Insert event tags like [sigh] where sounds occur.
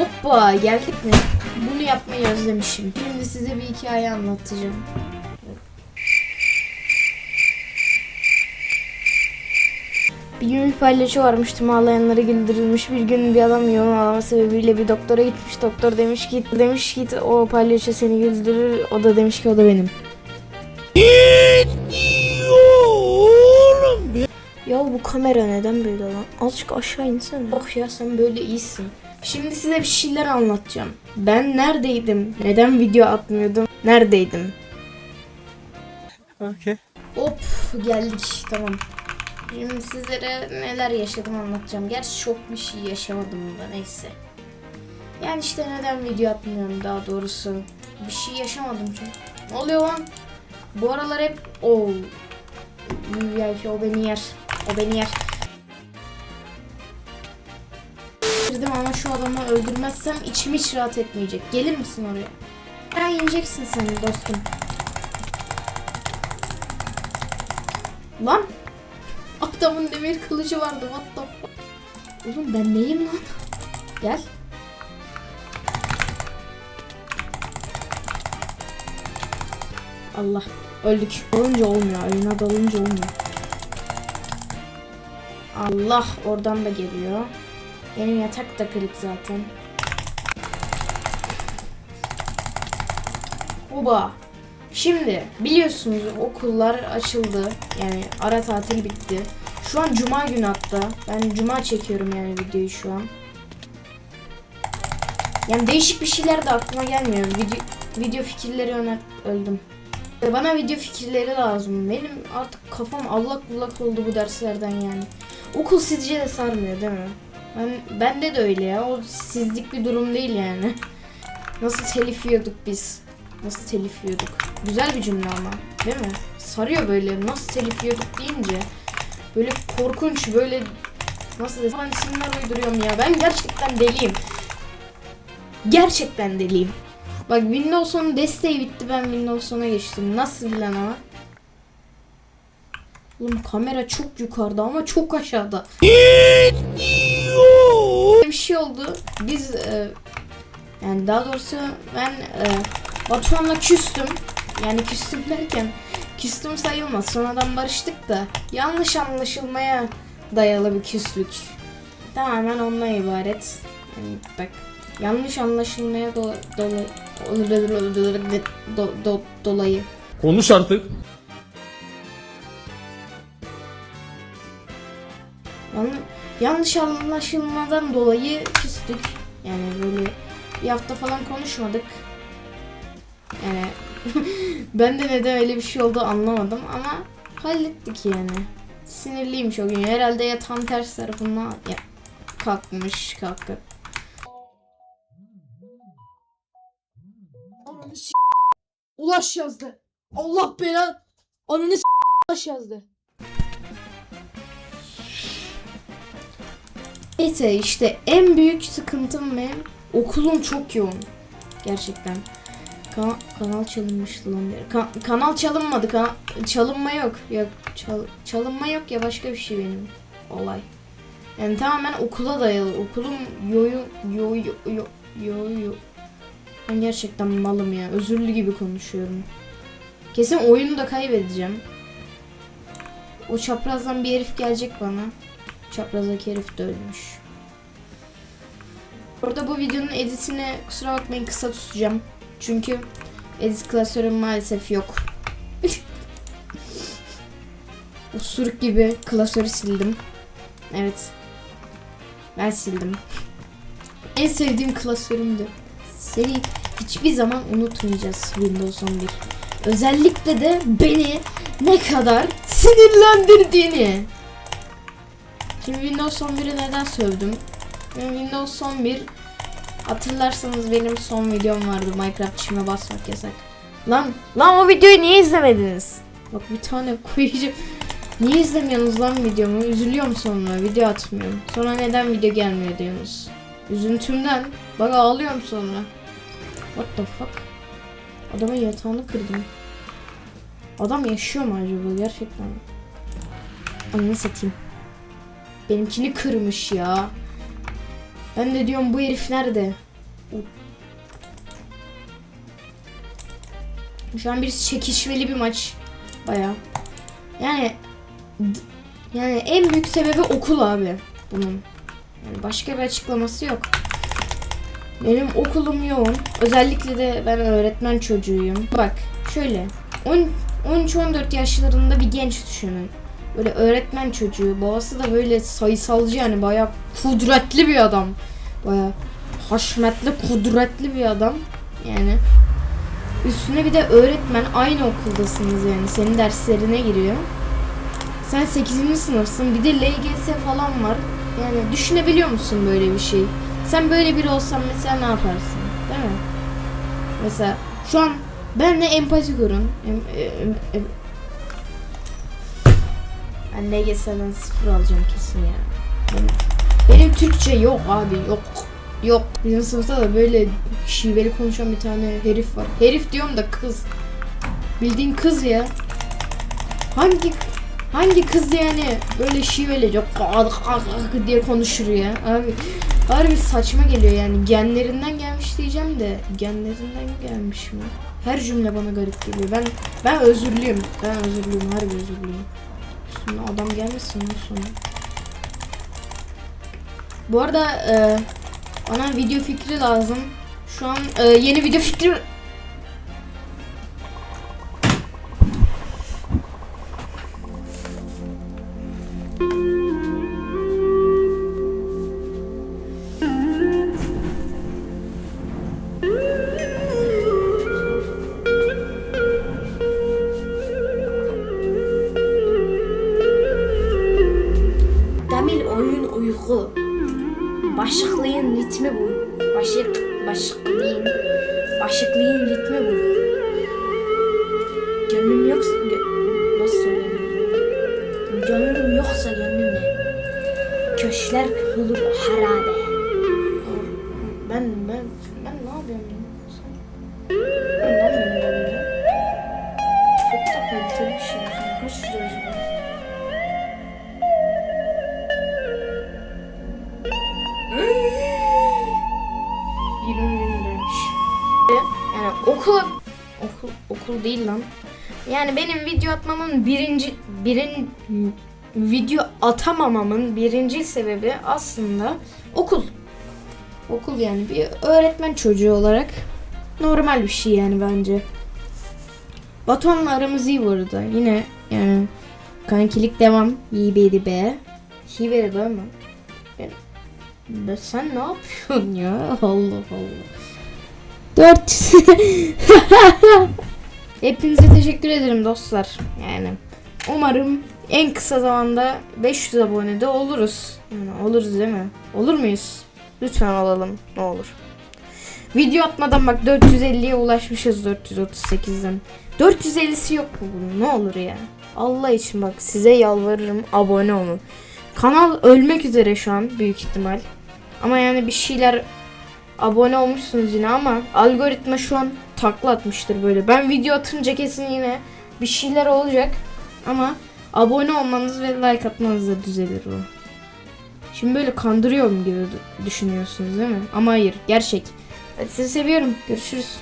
Hoppa geldik mi? Bunu yapmayı özlemişim. Şimdi size bir hikaye anlatacağım. Bir gün bir palyaço varmış tüm ağlayanları güldürülmüş. Bir gün bir adam yoğun ağlama sebebiyle bir doktora gitmiş. Doktor demiş ki demiş ki o palyaço seni güldürür. O da demiş ki o da benim. Ya bu kamera neden böyle lan? Azıcık aşağı insene. Bak ya sen böyle iyisin. Şimdi size bir şeyler anlatacağım. Ben neredeydim? Neden video atmıyordum? Neredeydim? Okay. Hop geldik tamam. Şimdi sizlere neler yaşadım anlatacağım. Gerçi çok bir şey yaşamadım da neyse. Yani işte neden video atmıyorum daha doğrusu. Bir şey yaşamadım çünkü. Ne oluyor lan? Bu aralar hep o VIP o beni yer. O beni yer. Girdim ama şu adamı öldürmezsem içim hiç rahat etmeyecek. Gelir misin oraya? Ben yeneceksin sen dostum. Lan! Adamın demir kılıcı vardı. What the fuck? Oğlum ben neyim lan? Gel. Allah. Öldük. Dalınca olmuyor. Oyuna dalınca olmuyor. Allah oradan da geliyor. Benim yatak da kırık zaten. Oba. Şimdi biliyorsunuz okullar açıldı. Yani ara tatil bitti. Şu an cuma günü hatta. Ben cuma çekiyorum yani videoyu şu an. Yani değişik bir şeyler de aklıma gelmiyor. Video, video fikirleri öner öldüm. Bana video fikirleri lazım. Benim artık kafam allak bullak oldu bu derslerden yani. Okul sizce de sarmıyor değil mi? Ben bende de öyle ya. O sizlik bir durum değil yani. Nasıl telif yiyorduk biz? Nasıl telif yiyorduk? Güzel bir cümle ama. Değil mi? Sarıyor böyle. Nasıl telif yiyorduk deyince. Böyle korkunç böyle nasıl desem ben isimler uyduruyorum ya. Ben gerçekten deliyim. Gerçekten deliyim. Bak Windows 10 desteği bitti ben Windows 10'a geçtim. Nasıl bilen ama? Oğlum kamera çok yukarıda ama çok aşağıda. Bir şey oldu. Biz e, yani daha doğrusu ben e, Batuhan'la küstüm. Yani küstüm derken küstüm sayılmaz. Sonradan barıştık da yanlış anlaşılmaya dayalı bir küslük. Tamamen onunla ibaret. Yani bak yanlış anlaşılmaya do- dolayı do- do- dolayı Konuş artık. Yanlış, anlaşılmadan dolayı küstük. Yani böyle bir hafta falan konuşmadık. Yani [laughs] ben de neden öyle bir şey oldu anlamadım ama hallettik yani. Sinirliyim o gün. Herhalde ya tam ters tarafından ya kalkmış kalkıp. Ulaş yazdı. Allah bela. Ananı s- Ulaş yazdı. Neyse işte en büyük sıkıntım benim okulum çok yoğun. Gerçekten. Ka- kanal çalınmıştı lan. Ka- kanal çalınmadı. Kana- çalınma yok. Yok çal- çalınma yok ya başka bir şey benim olay. Yani tamamen okula dayalı. Okulum yoyu yoyu yo yo yo. Ben gerçekten malım ya. Özürlü gibi konuşuyorum. Kesin oyunu da kaybedeceğim. O çaprazdan bir herif gelecek bana. Çaprazdaki herif de ölmüş. Orada bu videonun editini kusura bakmayın kısa tutacağım. Çünkü edit klasörüm maalesef yok. [laughs] Usuruk gibi klasörü sildim. Evet. Ben sildim. En sevdiğim klasörümdü. Seni hiçbir zaman unutmayacağız Windows 11. Özellikle de beni ne kadar sinirlendirdiğini. Şimdi Windows 11'i neden sövdüm? Benim Windows 11 hatırlarsanız benim son videom vardı Minecraft çime basmak yasak. Lan lan o videoyu niye izlemediniz? Bak bir tane koyacağım. Niye izlemiyorsunuz lan videomu? Üzülüyorum sonra video atmıyorum. Sonra neden video gelmiyor diyorsunuz. Üzüntümden. Bak ağlıyorum sonra. What the fuck? Adamın yatağını kırdım. Adam yaşıyor mu acaba gerçekten? Ananı satayım. Benimkini kırmış ya. Ben de diyorum bu herif nerede? Şu an bir çekişmeli bir maç. Baya. Yani yani en büyük sebebi okul abi bunun. Yani başka bir açıklaması yok. Benim okulum yoğun. Özellikle de ben öğretmen çocuğuyum. Bak şöyle 10 13-14 yaşlarında bir genç düşünün. Böyle öğretmen çocuğu. Babası da böyle sayısalcı yani bayağı kudretli bir adam. Bayağı haşmetli, kudretli bir adam. Yani üstüne bir de öğretmen aynı okuldasınız yani. Senin derslerine giriyor. Sen 8. sınıfsın. Bir de LGS falan var. Yani düşünebiliyor musun böyle bir şey? Sen böyle biri olsan mesela ne yaparsın? Değil mi? Mesela şu an benle empati kurun. Em, em, em- Ben LGS'den sıfır alacağım kesin ya. Benim, benim Türkçe yok abi yok. Yok. Bizim sınıfta da böyle şiveli konuşan bir tane herif var. Herif diyorum da kız. Bildiğin kız ya. Hangi hangi kız yani böyle şiveli yok diye konuşur ya. Abi harbi saçma geliyor yani. Genlerinden gelmiş diyeceğim de genlerinden gelmiş mi? Her cümle bana garip geliyor. Ben ben özürlüyüm. Ben özürlüyüm. Harbi özürlüyüm. Üstüne adam gelmesin ondan sonra. Bu arada e, bana video fikri lazım. Şu an e, yeni video fikri Başıklığın ritmi bu. Başık, başıklığın, başıklığın ritmi bu. Gönlüm yoksa, gö- nasıl söyleniyor? Gönlüm yoksa gönlümle. Köşkler bulur harabe. Ben, ben, ne? Ben ne yapıyorum ben Yani okul okul değil lan. Yani benim video atmamın birinci birin video atamamamın birinci sebebi aslında okul. Okul yani bir öğretmen çocuğu olarak normal bir şey yani bence. Batuhan'la aramız iyi bu arada. Yine yani kankilik devam. İyi biri be. İyi biri be mi? Ben- sen ne yapıyorsun ya? [laughs] Allah Allah. 4 [laughs] Hepinize teşekkür ederim dostlar. Yani umarım en kısa zamanda 500 abone de oluruz. Yani oluruz değil mi? Olur muyuz? Lütfen olalım. Ne olur. Video atmadan bak 450'ye ulaşmışız 438'den. 450'si yok mu bunun? Ne olur ya. Allah için bak size yalvarırım abone olun. Kanal ölmek üzere şu an büyük ihtimal. Ama yani bir şeyler abone olmuşsunuz yine ama algoritma şu an takla atmıştır böyle. Ben video atınca kesin yine bir şeyler olacak. Ama abone olmanız ve like atmanızla düzelir bu. Şimdi böyle kandırıyorum gibi düşünüyorsunuz değil mi? Ama hayır gerçek. Hadi sizi seviyorum. Görüşürüz.